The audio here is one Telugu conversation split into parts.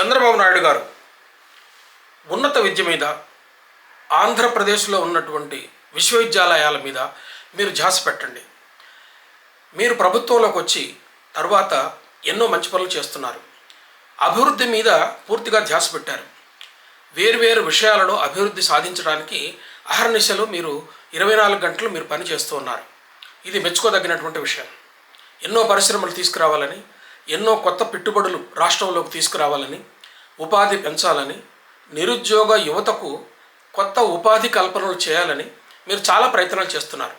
చంద్రబాబు నాయుడు గారు ఉన్నత విద్య మీద ఆంధ్రప్రదేశ్లో ఉన్నటువంటి విశ్వవిద్యాలయాల మీద మీరు ధ్యాస పెట్టండి. మీరు ప్రభుత్వంలోకి వచ్చి తర్వాత ఎన్నో మంచి పనులు చేస్తున్నారు. అభివృద్ధి మీద పూర్తిగా ధ్యాస పెట్టారు. వేరువేరు విషయాలలో అభివృద్ధి సాధించడానికి అహర్నిశలు మీరు ఇరవై నాలుగు గంటలు మీరు పనిచేస్తూ ఉన్నారు. ఇది మెచ్చుకోదగినటువంటి విషయం. ఎన్నో పరిశ్రమలు తీసుకురావాలని ఎన్నో కొత్త పెట్టుబడులు రాష్ట్రంలోకి తీసుకురావాలని ఉపాధి పెంచాలని నిరుద్యోగ యువతకు కొత్త ఉపాధి కల్పనలు చేయాలని మీరు చాలా ప్రయత్నాలు చేస్తున్నారు.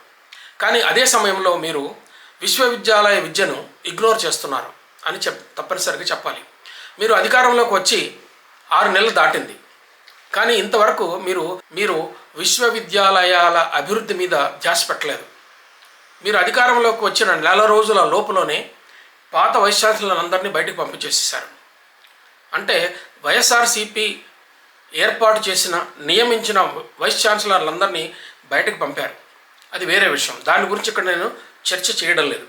కానీ అదే సమయంలో మీరు విశ్వవిద్యాలయ విద్యను ఇగ్నోర్ చేస్తున్నారు అని చెప్ తప్పనిసరిగా చెప్పాలి. మీరు అధికారంలోకి వచ్చి ఆరు నెలలు దాటింది. కానీ ఇంతవరకు మీరు మీరు విశ్వవిద్యాలయాల అభివృద్ధి మీద ధ్యాస పెట్టలేదు. మీరు అధికారంలోకి వచ్చిన నెల రోజుల లోపులోనే పాత వైశాఖులందరినీ బయటకు పంపించేసేసారు. అంటే వైఎస్ఆర్సిపి ఏర్పాటు చేసిన నియమించిన వైస్ ఛాన్సలర్లందరినీ బయటకు పంపారు. అది వేరే విషయం. దాని గురించి ఇక్కడ నేను చర్చ చేయడం లేదు.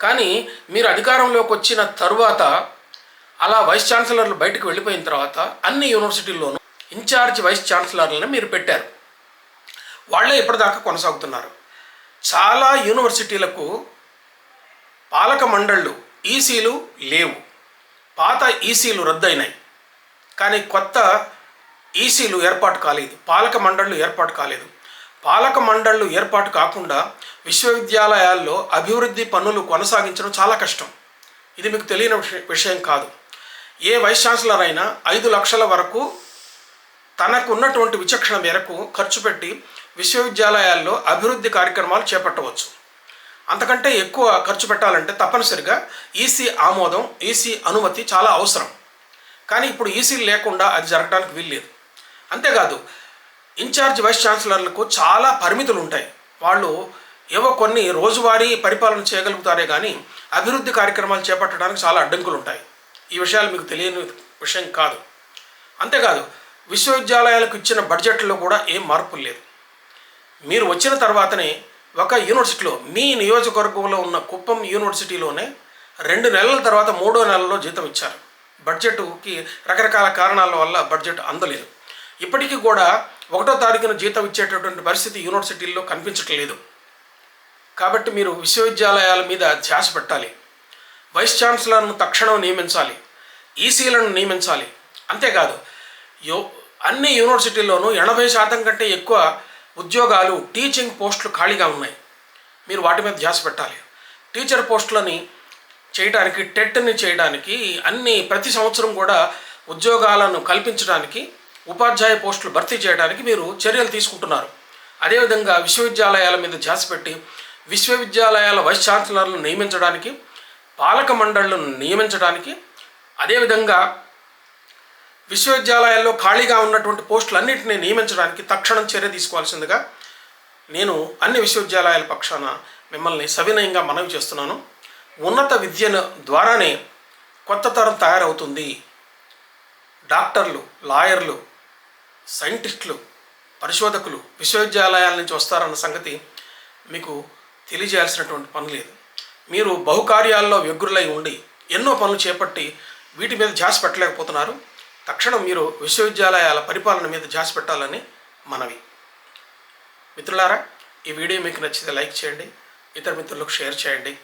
కానీ మీరు అధికారంలోకి వచ్చిన తరువాత అలా వైస్ ఛాన్సలర్లు బయటకు వెళ్ళిపోయిన తర్వాత అన్ని యూనివర్సిటీల్లోనూ ఇన్ఛార్జ్ వైస్ ఛాన్సలర్లను మీరు పెట్టారు. వాళ్ళే ఇప్పటిదాకా కొనసాగుతున్నారు. చాలా యూనివర్సిటీలకు పాలక మండళ్ళు ఈసీలు లేవు. పాత ఈసీలు రద్దయినాయి. కానీ కొత్త ఈసీలు ఏర్పాటు కాలేదు. పాలక మండళ్ళు ఏర్పాటు కాలేదు. పాలక మండళ్ళు ఏర్పాటు కాకుండా విశ్వవిద్యాలయాల్లో అభివృద్ధి పనులు కొనసాగించడం చాలా కష్టం. ఇది మీకు తెలియని విషయం కాదు. ఏ వైస్ ఛాన్సలర్ అయినా ఐదు లక్షల వరకు తనకు ఉన్నటువంటి విచక్షణ మేరకు ఖర్చు పెట్టి విశ్వవిద్యాలయాల్లో అభివృద్ధి కార్యక్రమాలు చేపట్టవచ్చు. అంతకంటే ఎక్కువ ఖర్చు పెట్టాలంటే తప్పనిసరిగా ఈసీ ఆమోదం ఈసీ అనుమతి చాలా అవసరం. కానీ ఇప్పుడు ఈసీ లేకుండా అది జరగడానికి వీల్లేదు. అంతేకాదు ఇన్ఛార్జ్ వైస్ ఛాన్సలర్లకు చాలా పరిమితులు ఉంటాయి. వాళ్ళు ఏవో కొన్ని రోజువారీ పరిపాలన చేయగలుగుతారే కానీ అభివృద్ధి కార్యక్రమాలు చేపట్టడానికి చాలా అడ్డంకులు ఉంటాయి ఈ విషయాలు మీకు తెలియని విషయం కాదు. అంతేకాదు విశ్వవిద్యాలయాలకు ఇచ్చిన బడ్జెట్లో కూడా ఏం మార్పులు లేదు మీరు వచ్చిన తర్వాతనే ఒక యూనివర్సిటీలో మీ నియోజకవర్గంలో ఉన్న కుప్పం యూనివర్సిటీలోనే రెండు నెలల తర్వాత మూడో నెలలో జీతం ఇచ్చారు. బడ్జెట్కి రకరకాల కారణాల వల్ల బడ్జెట్ అందలేదు. ఇప్పటికీ కూడా ఒకటో తారీఖున జీతం ఇచ్చేటటువంటి పరిస్థితి యూనివర్సిటీల్లో కనిపించట్లేదు. కాబట్టి మీరు విశ్వవిద్యాలయాల మీద ధ్యాస పెట్టాలి. వైస్ ఛాన్సలర్ను తక్షణం నియమించాలి. ఈసీలను నియమించాలి. అంతేకాదు యో అన్ని యూనివర్సిటీల్లోనూ ఎనభై శాతం కంటే ఎక్కువ ఉద్యోగాలు టీచింగ్ పోస్టులు ఖాళీగా ఉన్నాయి. మీరు వాటి మీద ధ్యాస పెట్టాలి. టీచర్ పోస్టులని చేయడానికి టెట్ని చేయడానికి అన్ని ప్రతి సంవత్సరం కూడా ఉద్యోగాలను కల్పించడానికి ఉపాధ్యాయ పోస్టులు భర్తీ చేయడానికి మీరు చర్యలు తీసుకుంటున్నారు. అదేవిధంగా విశ్వవిద్యాలయాల మీద ధ్యాస పెట్టి విశ్వవిద్యాలయాల వైస్ ఛాన్సలర్లను నియమించడానికి పాలక మండళ్ళను నియమించడానికి అదేవిధంగా విశ్వవిద్యాలయాల్లో ఖాళీగా ఉన్నటువంటి పోస్టులన్నింటినీ నియమించడానికి తక్షణం చర్య తీసుకోవాల్సిందిగా నేను అన్ని విశ్వవిద్యాలయాల పక్షాన మిమ్మల్ని సవినయంగా మనవి చేస్తున్నాను. ఉన్నత విద్యను ద్వారానే కొత్త తరం తయారవుతుంది. డాక్టర్లు లాయర్లు సైంటిస్టులు పరిశోధకులు విశ్వవిద్యాలయాల నుంచి వస్తారన్న సంగతి మీకు తెలియజేయాల్సినటువంటి పని లేదు. మీరు బహుకార్యాల్లో వ్యగ్రులై ఉండి ఎన్నో పనులు చేపట్టి వీటి మీద ధ్యాస పెట్టలేకపోతున్నారు. తక్షణం మీరు విశ్వవిద్యాలయాల పరిపాలన మీద ధ్యాస పెట్టాలని మనవి. మిత్రులారా ఈ వీడియో మీకు నచ్చితే లైక్ చేయండి ఇతర మిత్రులకు షేర్ చేయండి.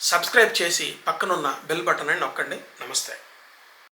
సబ్స్క్రైబ్ చేసి పక్కనున్న బెల్ బటన్ అని నొక్కండి. నమస్తే.